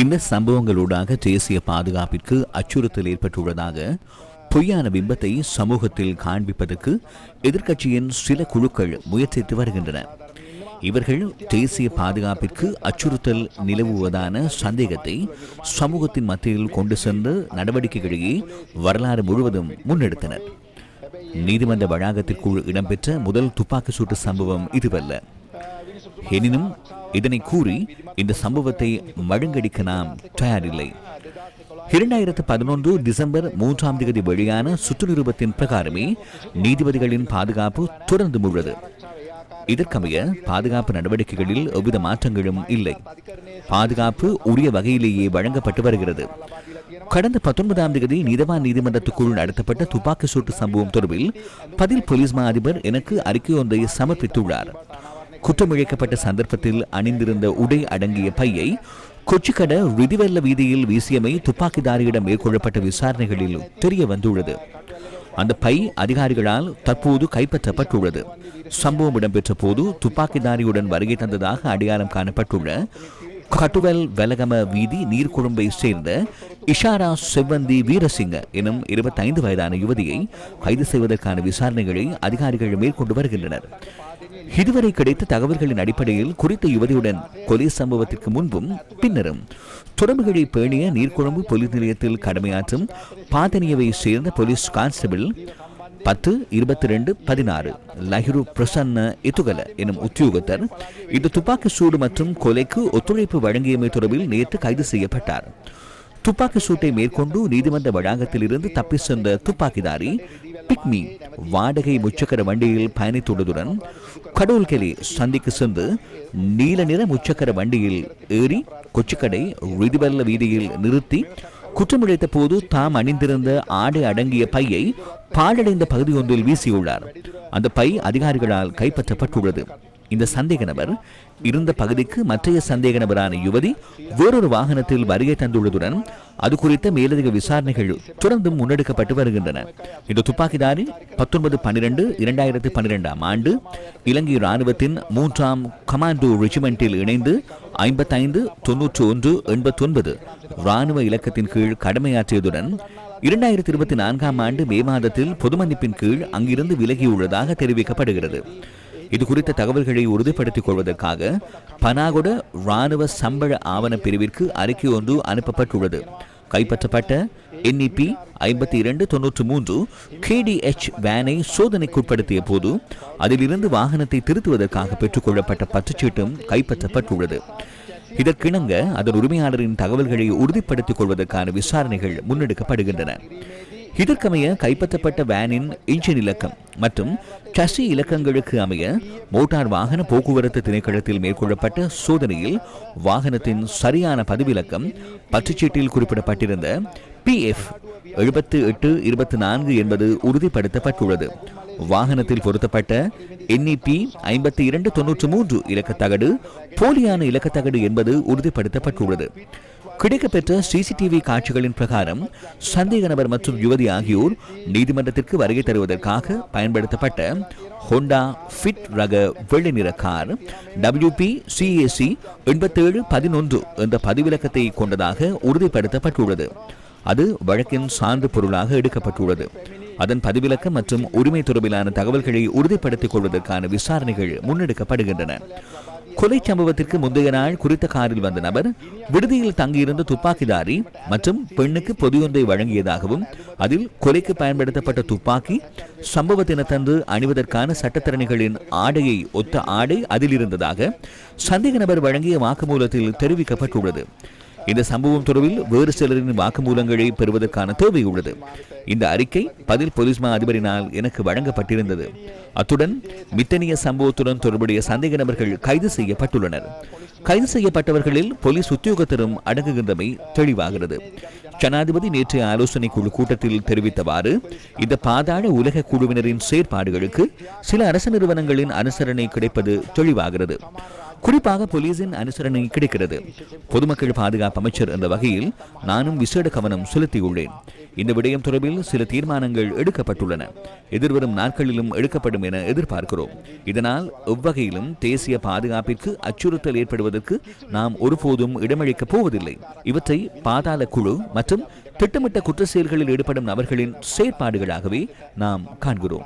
இந்த சம்பவங்களூடாக தேசிய பாதுகாப்பிற்கு அச்சுறுத்தல் ஏற்பட்டுள்ளதாக பொய்யான பிம்பத்தை சமூகத்தில் காண்பிப்பதற்கு எதிர்க்கட்சியின் சில குழுக்கள் முயற்சித்து வருகின்றன. இவர்கள் தேசிய பாதுகாப்பிற்கு அச்சுறுத்தல் நிலவுவதான சந்தேகத்தை சமூகத்தின் மத்தியில் கொண்டு சென்று நடவடிக்கைகளையே வரலாறு முழுவதும் முன்னெடுத்தனர். நீதிமன்ற வளாகத்திற்குள் இடம்பெற்ற முதல் துப்பாக்கி சூட்டு சம்பவம் இதுவல்ல. எனினும் இதனை கூறி இந்த சம்பவத்தை மழுங்கடிக்க நாம் தயாரில்லை. இரண்டாயிரத்து பதினொன்று டிசம்பர் மூன்றாம் தேதி வெளியான சுற்று நிருபத்தின் பிரகாரமே நீதிபதிகளின் பாதுகாப்பு தொடர்ந்து முழுது. இதற்கமைய பாதுகாப்பு நடவடிக்கைகளில் எவ்வித மாற்றங்களும் இல்லை. பாதுகாப்பு உரிய வகையிலேயே வழங்கப்பட்டு வருகிறது. கடந்த பத்தொன்பதாம் தேதி நீதவான் நீதிமன்றத்துக்குள் நடத்தப்பட்ட துப்பாக்கி சூட்டு சம்பவம் தொடர்பில் பதில் போலீஸ் மா அதிபர் எனக்கு அறிக்கை ஒன்றை சமர்ப்பித்துள்ளார். குற்றமிழைக்கப்பட்ட சந்தர்ப்பத்தில் அணிந்திருந்த உடை அடங்கிய பையை கொச்சிக்கட ரிதிவெல்ல வீதியில் வீசியமை துப்பாக்கிதாரியிடம் மேற்கொள்ளப்பட்ட விசாரணைகளில் தெரிய வந்துள்ளது. அந்த பை அதிகாரிகளால் தற்போது கைப்பற்றப்பட்டுள்ளது. சம்பவம் இடம்பெற்ற போது துப்பாக்கிதாரியுடன் வருகை தந்ததாக அடையாளம் காணப்பட்டுள்ள கட்டுவல் வெலகம வீதி நீர்கொழும்பை சேர்ந்த இஷாரா செவ்வந்தி வீரசிங்க எனும் இருபத்தைந்து வயதான யுவதியை கைது செய்வதற்கான விசாரணைகளை அதிகாரிகள் மேற்கொண்டு வருகின்றனர். இதுவரை கிடைத்த தகவல்களின் அடிப்படையில் குறித்த யுவதியுடன் கொலை சம்பவத்திற்கு முன்பும் பின்னரும் தொடர்புகளை பேணிய நீர்கொழும்பு போலீஸ் நிலையத்தில் கடமையாற்றும் பாதனியவை சேர்ந்த போலீஸ் கான்ஸ்டபிள் பத்து இருபத்தி ரெண்டு பதினாறு. லஹிரு பிரசன்ன இத்துகல எனும் உத்தியோகத்தர் இந்த துப்பாக்கி சூடு மற்றும் கொலைக்கு ஒத்துழைப்பு வழங்கியமை தொடர்பில் நேற்று கைது செய்யப்பட்டார். துப்பாக்கி சூட்டை மேற்கொண்டு நீதிமன்ற வளாகத்தில் இருந்து தப்பி சென்ற துப்பாக்கிதாரி பிக்மி வாடகை முச்சக்கர வண்டியில் பயணித்துள்ளதுடன் கடவுள்கெலி சந்திக்கு சென்று நீல நிற முச்சக்கர வண்டியில் ஏறி கொச்சிக்கடை ரிதிவல்ல வீதியில் நிறுத்தி குற்றமிழைத்த போது தாம் அணிந்திருந்த ஆடை அடங்கிய பையை பாழடைந்த பகுதி ஒன்றில் வீசியுள்ளார். அந்த பை அதிகாரிகளால் கைப்பற்றப்பட்டுள்ளது. இந்த சந்தேக நபர் இருந்த பகுதிக்கு மற்றைய சந்தேக நபரான யுவதி வேறொரு வாகனத்தில் வருகை தந்துள்ளதுடன் அது குறித்த மேலதிக விசாரணைகள் தொடர்ந்து முன்னெடுக்கப்பட்டு வருகின்றன. இந்த துப்பாக்கிதாரி பத்தொன்பது பன்னிரண்டு இரண்டாயிரத்தி பன்னிரெண்டாம் ஆண்டு இலங்கை ராணுவத்தின் மூன்றாம் கமாண்டோ ரெஜிமெண்டில் இணைந்து ஐம்பத்தைந்து தொன்னூற்று ஒன்று எண்பத்தி ஒன்பது ராணுவ இலக்கத்தின் கீழ் கடமையாற்றியதுடன் இரண்டாயிரத்தி இருபத்தி நான்காம் ஆண்டு மே மாதத்தில் பொதுமன்னிப்பின் கீழ் அங்கிருந்து விலகியுள்ளதாக தெரிவிக்கப்படுகிறது. இது குறித்த தகவல்களை உறுதிப்படுத்திக் கொள்வதற்காக பனாகுட ராணுவ சம்பள ஆவண பிரிவிற்கு அறிக்கை ஒன்று அனுப்பப்பட்டுள்ளது. கைப்பற்றப்பட்ட என்இபி ஐம்பத்தி இரண்டு தொன்னூற்று மூன்று கேடிஎச் வேனை சோதனைக்குட்படுத்திய போது அதிலிருந்து வாகனத்தை திருத்துவதற்காக பெற்றுக்கொள்ளப்பட்ட பற்றுச்சீட்டும் கைப்பற்றப்பட்டுள்ளது. இதற்கிணங்க அதன் உரிமையாளரின் தகவல்களை உறுதிப்படுத்திக் கொள்வதற்கான விசாரணைகள் முன்னெடுக்கப்படுகின்றன. இதற்கமைய கைப்பற்றப்பட்ட வேனின் இன்ஜின் இலக்கம் மற்றும் சசி இலக்கங்களுக்கு அமைய மோட்டார் வாகன போக்குவரத்து திணைக்களத்தில் மேற்கொள்ளப்பட்ட சோதனையில் வாகனத்தின் சரியான பதிவிலக்கம் பற்றுச்சீட்டில் குறிப்பிடப்பட்டிருந்த பி எஃப் எழுபத்து எட்டு இருபத்தி நான்கு என்பது உறுதிப்படுத்தப்பட்டுள்ளது. வாகனத்தில் பொருத்தப்பட்ட என்இபி ஐம்பத்தி இரண்டு தொன்னூற்று மூன்று இலக்கத்தகடு போலியான இலக்கத்தகடு என்பது உறுதிப்படுத்தப்பட்டுள்ளது. கிடைக்கப்பெற்ற சிசிடிவி காட்சிகளின் பிரகாரம் சந்தேக நபர் மற்றும் யுவதி ஆகியோர் நீதிமன்றத்திற்கு வருகை தருவதற்காக பயன்படுத்தப்பட்ட ஹோண்டா ஃபிட் ரக வெள்ளை நிற கார் டபிள்யூபி சிஏசி எண்பத்தேழு பதினொன்று என்ற பதிவிலக்கத்தை கொண்டதாக உறுதிப்படுத்தப்பட்டுள்ளது. அது வழக்கின் சான்று பொருளாக எடுக்கப்பட்டுள்ளது. அதன் பதிவிலக்கம் மற்றும் உரிமை தொடர்பிலான தகவல்களை உறுதிப்படுத்திக் கொள்வதற்கான விசாரணைகள் முன்னெடுக்கப்படுகின்றன. கொலை சம்பவத்திற்கு முந்தைய நாள் குறித்த காரில் வந்த நபர் விடுதியில் தங்கியிருந்த துப்பாக்கிதாரி மற்றும் பெண்ணுக்கு பொதியொன்றை வழங்கியதாகவும் அதில் கொலைக்கு பயன்படுத்தப்பட்ட துப்பாக்கி சம்பவ தினத்தன்று அணிவதற்கான சட்டத்திறனிகளின் ஆடையை ஒத்த ஆடை அதில் இருந்ததாக சந்தேக நபர் வழங்கிய வாக்குமூலத்தில் தெரிவிக்கப்பட்டுள்ளது. இந்த சம்பவம் தொடர்பில் வேறு சிலரின் வாக்குமூலங்களை பெறுவதற்கான தேவை உள்ளது. இந்த அறிக்கை பதில் போலீஸ் மா அதிபரினால் எனக்கு வழங்கப்பட்டிருந்தது. அத்துடன் மித்தனிய சம்பவத்துடன் தொடர்புடைய சந்தேக நபர்கள் கைது செய்யப்பட்டுள்ளனர். கைது செய்யப்பட்டவர்களில் போலீஸ் உத்தியோகத்தரும் அடங்குகின்றமை தெளிவாகிறது. ஜனாதிபதி நேற்றைய ஆலோசனை குழு கூட்டத்தில் தெரிவித்தவாறு இந்த பாதாள உலக குழுவினரின் செயற்பாடுகளுக்கு சில அரசு நிறுவனங்களின் அனுசரணை கிடைப்பது தெளிவாகிறது. குறிப்பாக போலீசின் அனுசரணை கிடைக்கிறது. பொதுமக்கள் பாதுகாப்பு அமைச்சர் என்ற வகையில் நானும் விசேட கவனம் செலுத்தியுள்ளேன். இந்த விடயம் தொடர்பில் சில தீர்மானங்கள் எடுக்கப்பட்டுள்ளன. எதிர்வரும் நாட்களிலும் எடுக்கப்படும் என எதிர்பார்க்கிறோம். இதனால் எவ்வகையிலும் தேசிய பாதுகாப்பிற்கு அச்சுறுத்தல் ஏற்படுவதற்கு நாம் ஒருபோதும் இடமளிக்கப் போவதில்லை. இவற்றை பாதாள குழு மற்றும் திட்டமிட்ட குற்ற செயல்களில் ஈடுபடும் நபர்களின் செயற்பாடுகளாகவே நாம் காண்கிறோம்.